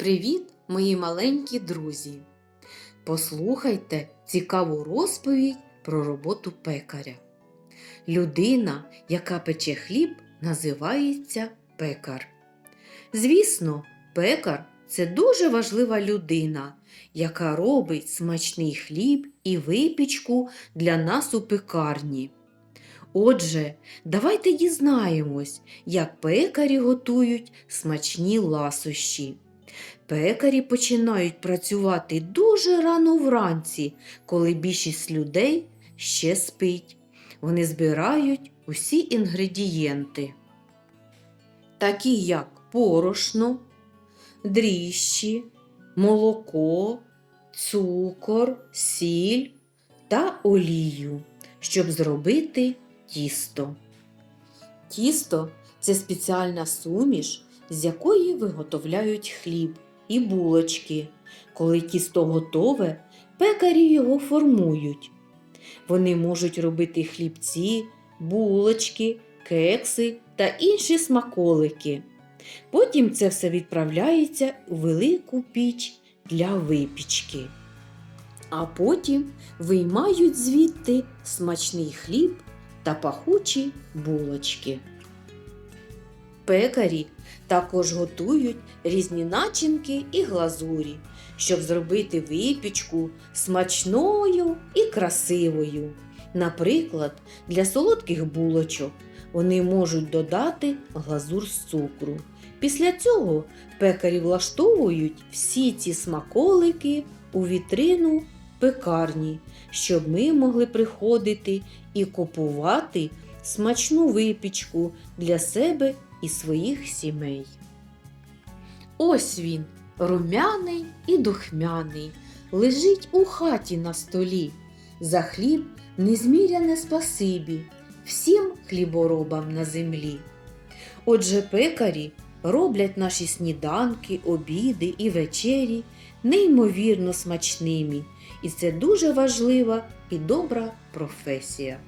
Привіт, мої маленькі друзі! Послухайте цікаву розповідь про роботу пекаря. Людина, яка пече хліб, називається пекар. Звісно, пекар це дуже важлива людина, яка робить смачний хліб і випічку для нас у пекарні. Отже, давайте дізнаємось, як пекарі готують смачні ласощі. Пекарі починають працювати дуже рано вранці, коли більшість людей ще спить. Вони збирають усі інгредієнти, такі як порошно, дріжджі, молоко, цукор, сіль та олію, щоб зробити тісто. Тісто це спеціальна суміш, з якої виготовляють хліб і булочки. Коли тісто готове, пекарі його формують. Вони можуть робити хлібці, булочки, кекси та інші смаколики. Потім це все відправляється у велику піч для випічки. А потім виймають звідти смачний хліб та пахучі булочки. Пекарі також готують різні начинки і глазурі, щоб зробити випічку смачною і красивою. Наприклад, для солодких булочок вони можуть додати глазур з цукру. Після цього пекарі влаштовують всі ці смаколики у вітрину пекарні, щоб ми могли приходити і купувати смачну випічку для себе і своїх сімей. Ось він, румяний і духмяний, лежить у хаті на столі. За хліб незміряне спасибі всім хліборобам на землі. Отже, пекарі роблять наші сніданки, обіди і вечері неймовірно смачними, і це дуже важлива і добра професія.